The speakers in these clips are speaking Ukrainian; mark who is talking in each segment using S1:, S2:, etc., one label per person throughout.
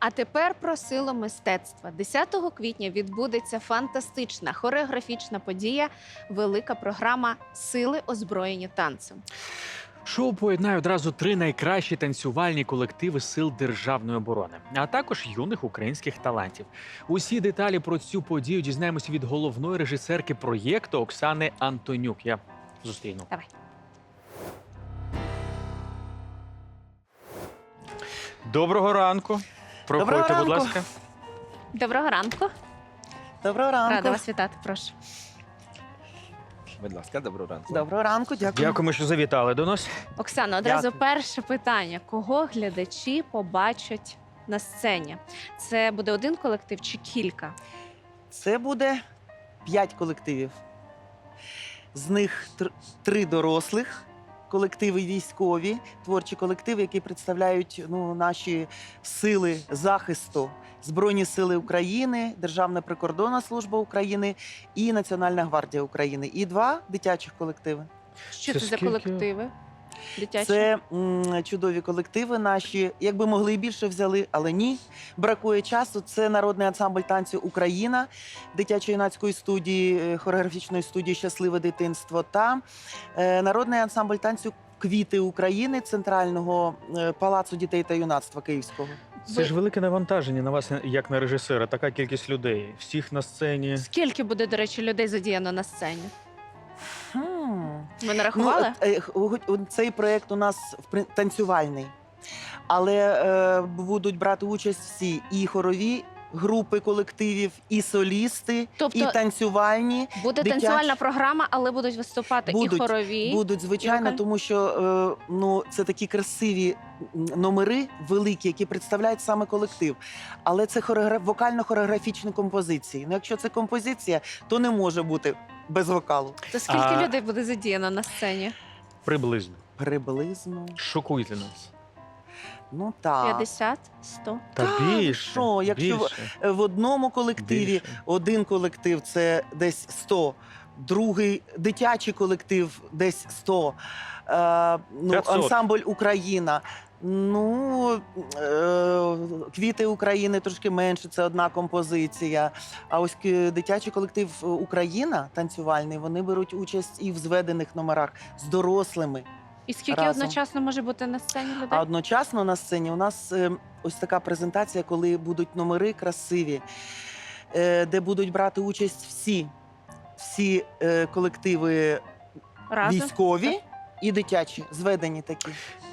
S1: А тепер про силу мистецтва. 10 квітня відбудеться фантастична хореографічна подія, велика програма Сили озброєні танцем.
S2: Шоу поєднає одразу три найкращі танцювальні колективи сил державної оборони, а також юних українських талантів. Усі деталі про цю подію дізнаємося від головної режисерки проєкту Оксани Антонюк. Я зустріну.
S1: Давай.
S2: Доброго ранку. Проходьте,
S3: Доброго
S2: будь
S3: ранку.
S2: ласка.
S1: Доброго ранку.
S3: Доброго ранку.
S1: Рада вас вітати. Прошу.
S4: Будь ласка, доброго ранку.
S3: Доброго ранку, дякую.
S2: Дякуємо, що завітали до нас.
S1: Оксана, одразу
S3: Дякую.
S1: перше питання: кого глядачі побачать на сцені? Це буде один колектив чи кілька?
S3: Це буде п'ять колективів. З них тр- три дорослих колективи військові, творчі колективи, які представляють ну, наші сили захисту. Збройні сили України, Державна прикордонна служба України і Національна гвардія України. І два дитячих колективи.
S1: Що
S2: Це
S1: це, за колективи? Дитячі?
S3: Це м, чудові колективи наші. Якби могли і більше взяли, але ні. Бракує часу. Це народний ансамбль танцю Україна, дитячо-юнацької студії, е, хореографічної студії Щасливе дитинство та е, народний ансамбль танцю Квіти України Центрального е, палацу дітей та юнацтва Київського.
S2: Це ж велике навантаження на вас, як на режисера. Така кількість людей. Всіх на сцені.
S1: Скільки буде, до речі, людей задіяно на сцені? Ви нарахували?
S3: Ну, е, х- цей проект у нас танцювальний, але е, будуть брати участь всі і хорові групи колективів, і солісти,
S1: Тобто
S3: і танцювальні.
S1: буде
S3: дитячі-
S1: танцювальна програма, але будуть виступати і хорові.
S3: Будуть звичайно,
S1: вокаль-
S3: тому що е, ну це такі красиві номери великі, які представляють саме колектив. Але це хореограф... вокально-хореографічні композиції. Ну, якщо це композиція, то не може бути без вокалу.
S1: То скільки
S2: А-
S1: людей буде задіяно на сцені?
S2: Приблизно.
S3: Приблизно.
S2: Шокуйте нас.
S3: Ну так.
S1: 50? 100?
S2: Та
S3: Та,
S2: більше.
S3: що, якщо ви-
S2: більше,
S3: В одному колективі
S2: більше.
S3: один колектив це десь 100, другий дитячий колектив десь 100, е, ну,
S2: 500.
S3: ансамбль Україна. Ну, е, квіти України трошки менше, це одна композиція. А ось ки- дитячий колектив Україна танцювальний, вони беруть участь і в зведених номерах з дорослими.
S1: І скільки
S3: Разом.
S1: одночасно може бути на сцені людей?
S3: А одночасно на сцені у нас е, ось така презентація, коли будуть номери красиві, е, де будуть брати участь всі, всі е, колективи
S1: Разом?
S3: військові і дитячі, зведені такі.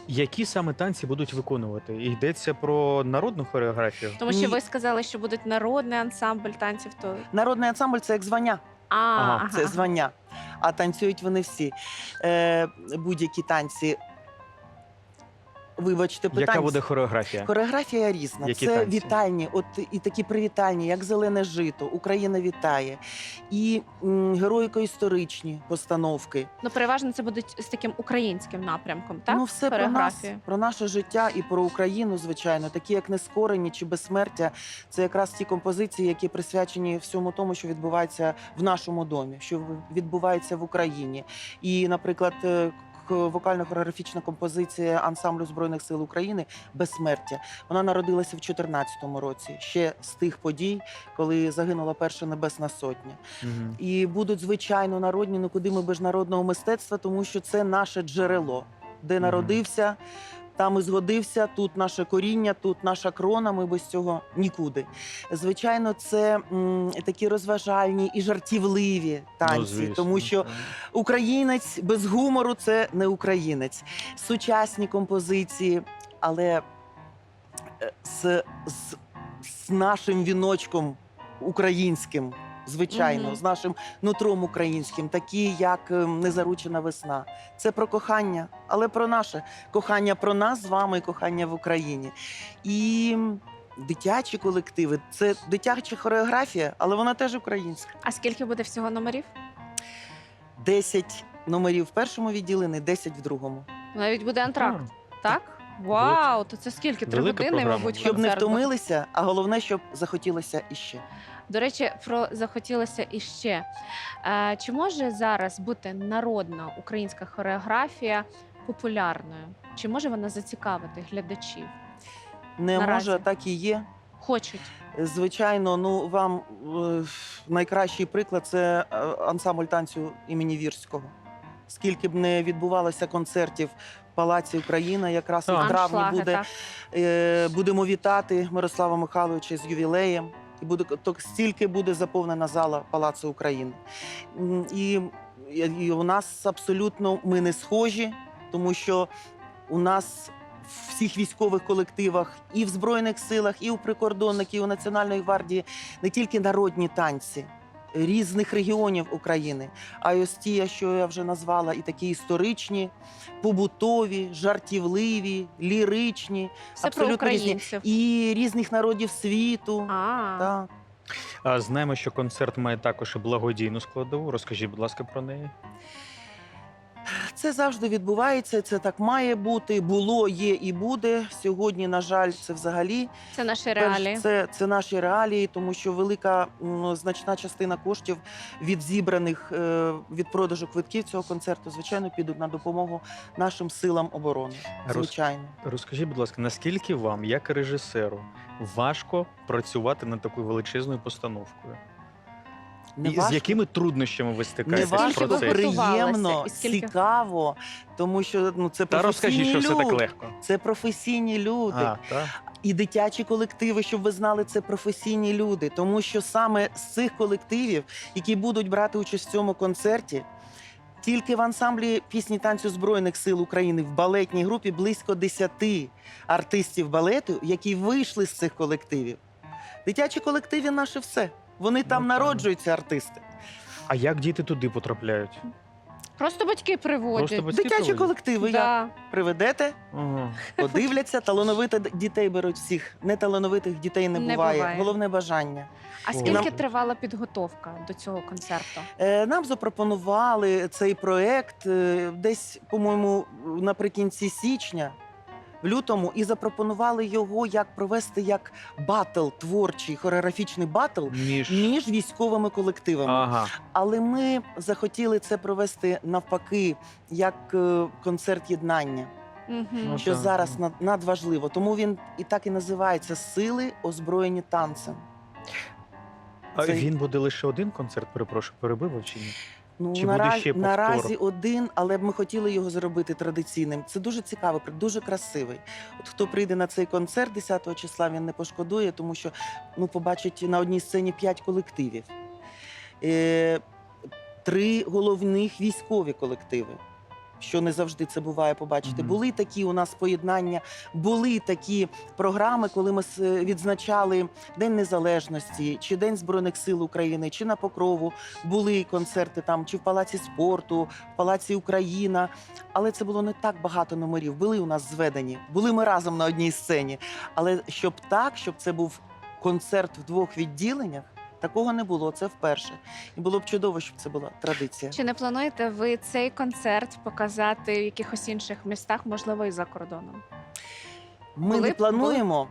S2: Які саме танці будуть виконувати? Йдеться про народну хореографію?
S1: Тому що
S3: Ні.
S1: ви сказали, що будуть народний ансамбль танців, то
S3: Народний ансамбль це як звання,
S1: а,
S2: Ага,
S1: ага,
S3: це звання. А танцюють вони всі. Е, будь-які танці. Вибачте, питання.
S2: Яка буде хореографія?
S3: Хореографія різна.
S2: Які
S3: це
S2: танці?
S3: вітальні, от і такі привітальні, як зелене жито, Україна вітає, і м, героїко-історичні постановки.
S1: Ну, переважно це будуть з таким українським напрямком, так?
S3: Ну, все про нас,
S1: Хореографія.
S3: про наше життя і про Україну, звичайно, такі як нескорені чи безсмертя. Це якраз ті композиції, які присвячені всьому тому, що відбувається в нашому домі, що відбувається в Україні. І, наприклад. е, Вокально-хореографічна композиція ансамблю збройних сил України Безсмертя. Вона народилася в 2014 році, ще з тих подій, коли загинула перша небесна сотня.
S2: Угу.
S3: І будуть звичайно народні, ну куди ми без народного мистецтва, тому що це наше джерело, де народився, там і згодився. Тут наше коріння, тут наша крона. Ми без цього нікуди. Звичайно, це м, такі розважальні і жартівливі танці,
S2: Ну, звісно.
S3: тому що українець без гумору це не українець. Сучасні композиції, але е, з, з, з нашим віночком українським. Звичайно, з нашим нутром українським, такі як ем, незаручена весна. Це про кохання, але про наше кохання про нас з вами, і кохання в Україні. І м, дитячі колективи це дитяча хореографія, але вона теж українська.
S1: А скільки буде всього номерів?
S3: 10 номерів в першому відділенні, 10 в другому.
S1: Навіть буде антракт, так? Вау, то це скільки? Три
S2: Велика
S1: години,
S2: програма
S1: мабуть.
S3: Щоб не втомилися, а головне, щоб захотілося іще.
S1: До речі, про захотілося іще. Е, чи може зараз бути народна українська хореографія популярною? Чи може вона зацікавити глядачів?
S3: Не
S1: Наразі.
S3: може, так і є.
S1: Хочуть.
S3: Звичайно, ну вам е, найкращий приклад це е, ансамбль танцю імені Вірського. Скільки б не відбувалося концертів Палаці Україна, якраз і в травні
S1: Аншлаги,
S3: буде
S1: так.
S3: Е, будемо вітати Мирослава Михайловича з ювілеєм. І буде то стільки буде заповнена зала Палацу України. М, І, і у нас абсолютно ми не схожі, тому що у нас в всіх військових колективах і в Збройних силах, і у прикордонників, і у Національної гвардії не тільки народні танці. Різних регіонів України, а ось ті, що я вже назвала, і такі історичні, побутові, жартівливі, ліричні,
S1: Все про
S3: різні. і різних народів світу.
S1: А,
S3: Так.
S2: А знаємо, що концерт має також і благодійну складову. Розкажіть, будь ласка, про неї.
S3: Це завжди відбувається. Це так має бути. Було, є і буде. Сьогодні, на жаль, це взагалі
S1: це наші реалії.
S3: Це, це наші реалії, тому що велика значна частина коштів від зібраних е, від продажу квитків цього концерту, звичайно, підуть на допомогу нашим силам оборони. Звичайно.
S2: Розкажіть, будь ласка, наскільки вам, як режисеру, важко працювати над такою величезною постановкою?
S3: Не
S2: І з якими труднощами ви
S3: Не
S2: стикаєтесь в
S3: важко,
S2: процесі?
S3: приємно,
S1: І скільки?
S3: цікаво, тому що ну це
S2: Та розкажіть,
S3: професійні
S2: що все так легко.
S3: Це професійні люди.
S2: А,
S3: і дитячі колективи, щоб ви знали, це професійні люди. Тому що саме з цих колективів, які будуть брати участь в цьому концерті, тільки в ансамблі пісні танцю Збройних сил України в балетній групі близько 10 артистів балету, які вийшли з цих колективів. Дитячі колективи наше все. Вони там
S2: Ну,
S3: народжуються, артисти.
S2: А як діти туди потрапляють?
S1: Просто батьки приводять.
S2: Просто батьки
S3: Дитячі
S2: приводять?
S3: колективи. Як
S1: да.
S3: приведете,
S2: Ага.
S3: подивляться, талановитих дітей беруть всіх. Неталановитих дітей не,
S1: Не
S3: буває.
S1: буває.
S3: Головне бажання.
S1: А
S2: О.
S1: скільки
S3: Нам-
S1: тривала підготовка до цього концерту?
S3: Е, Нам запропонували цей проект е, десь, по-моєму, наприкінці січня, в лютому, і запропонували його як провести як батл, творчий хореографічний батл
S2: Між...
S3: між військовими колективами.
S2: Ага.
S3: Але ми захотіли це провести навпаки, як е, концерт єднання,
S1: Угу.
S2: Ну,
S3: що зараз над- надважливо. Тому він і так і називається Сили озброєні танцем.
S2: А
S3: Це-
S2: він буде лише один концерт, перепрошую, перебив чи ні?
S3: Ну
S2: Чи буде
S3: наразі,
S2: ще повтор?
S3: наразі один, але б ми хотіли його зробити традиційним. Це дуже цікаво, дуже красивий. От хто прийде на цей концерт 10 числа, він не пошкодує, тому що ну побачить на одній сцені п'ять колективів, е, три головних військові колективи. Що не завжди це буває побачити.
S2: Мгм.
S3: Були такі у нас поєднання, були такі програми, коли ми с- відзначали День Незалежності, чи День Збройних сил України, чи на Покрову були концерти там, чи в Палаці спорту, в Палаці Україна. Але це було не так багато номерів. Були у нас зведені, були ми разом на одній сцені. Але щоб так, щоб це був концерт в двох відділеннях, такого не було. Це вперше. І було б чудово, щоб це була традиція.
S1: Чи не плануєте ви цей концерт показати в якихось інших містах, можливо, і за кордоном?
S3: Ми
S1: Були
S3: не
S1: б-
S3: плануємо.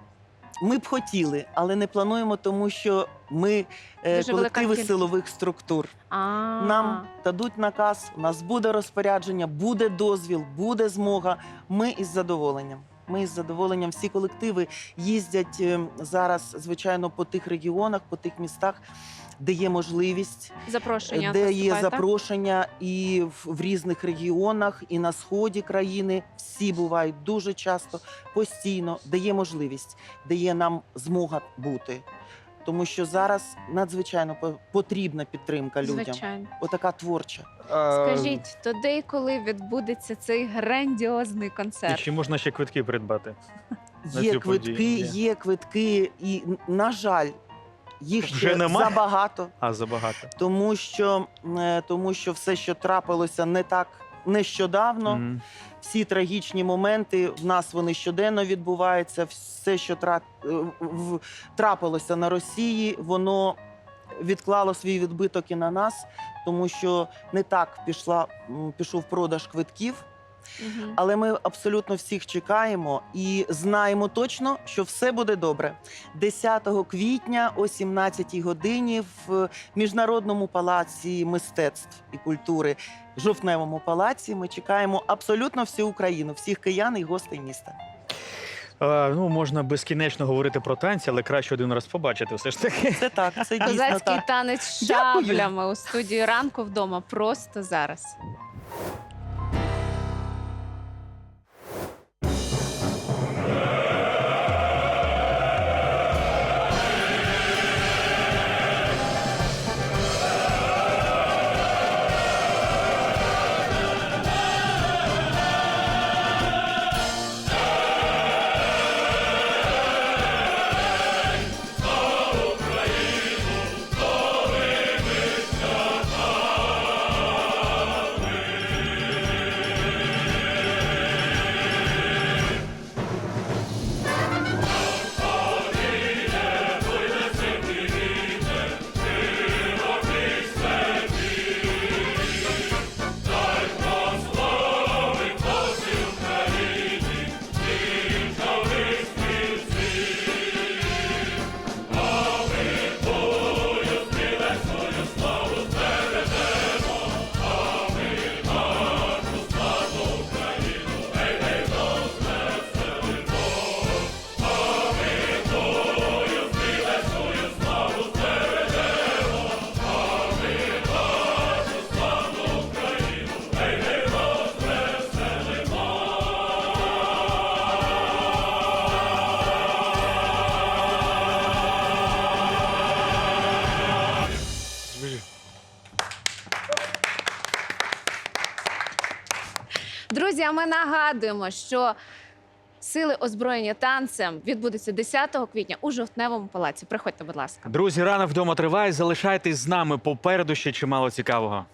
S3: Ми б хотіли, але не плануємо, тому що ми е,
S1: Дуже велика
S3: колективи
S1: кількість.
S3: силових структур.
S1: А
S3: Нам дадуть наказ, у нас буде розпорядження, буде дозвіл, буде змога. Ми із задоволенням. Ми з задоволенням всі колективи їздять е, зараз, звичайно, по тих регіонах, по тих містах, де є можливість,
S1: запрошення
S3: де є запрошення, і в, в різних регіонах, і на сході країни. Всі бувають дуже часто, постійно, де є можливість, де є нам змога бути. Тому що зараз надзвичайно по- потрібна підтримка людям.
S1: Звичайно.
S3: Отака творча.
S1: Скажіть, то де і коли відбудеться цей грандіозний
S2: І
S1: концерт?
S2: чи можна ще квитки придбати? На
S3: Є
S2: цю
S3: квитки,
S2: подію, є.
S3: є квитки, і н- на жаль, їх
S2: Вже
S3: ще
S2: нема?
S3: забагато,
S2: А, забагато.
S3: тому що, е, тому що все, що трапилося не так нещодавно.
S2: Мгм.
S3: Всі трагічні моменти в нас вони щоденно відбуваються. Все, що тра... е, в- трапилося на Росії, воно відклало свій відбиток і на нас, тому що не так пішла м, пішов продаж квитків. Але ми абсолютно всіх чекаємо і знаємо точно, що все буде добре. 10 квітня о 17 годині в міжнародному палаці мистецтв і культури жовтневому палаці. Ми чекаємо абсолютно всю Україну, всіх киян і гостей міста.
S2: Е, ну, можна безкінечно говорити про танці, але краще один раз побачити. Все ж таки.
S3: Це так, це дійсно
S1: Козацький
S3: так.
S1: танець з
S3: Дякую.
S1: шаблями у студії ранку вдома просто зараз. Друзі, а ми нагадуємо, що сили озброєння танцем відбудеться 10 квітня у жовтневому палаці. Приходьте, будь ласка.
S2: Друзі, рана вдома триває. Залишайтесь з нами. Попереду ще чимало цікавого.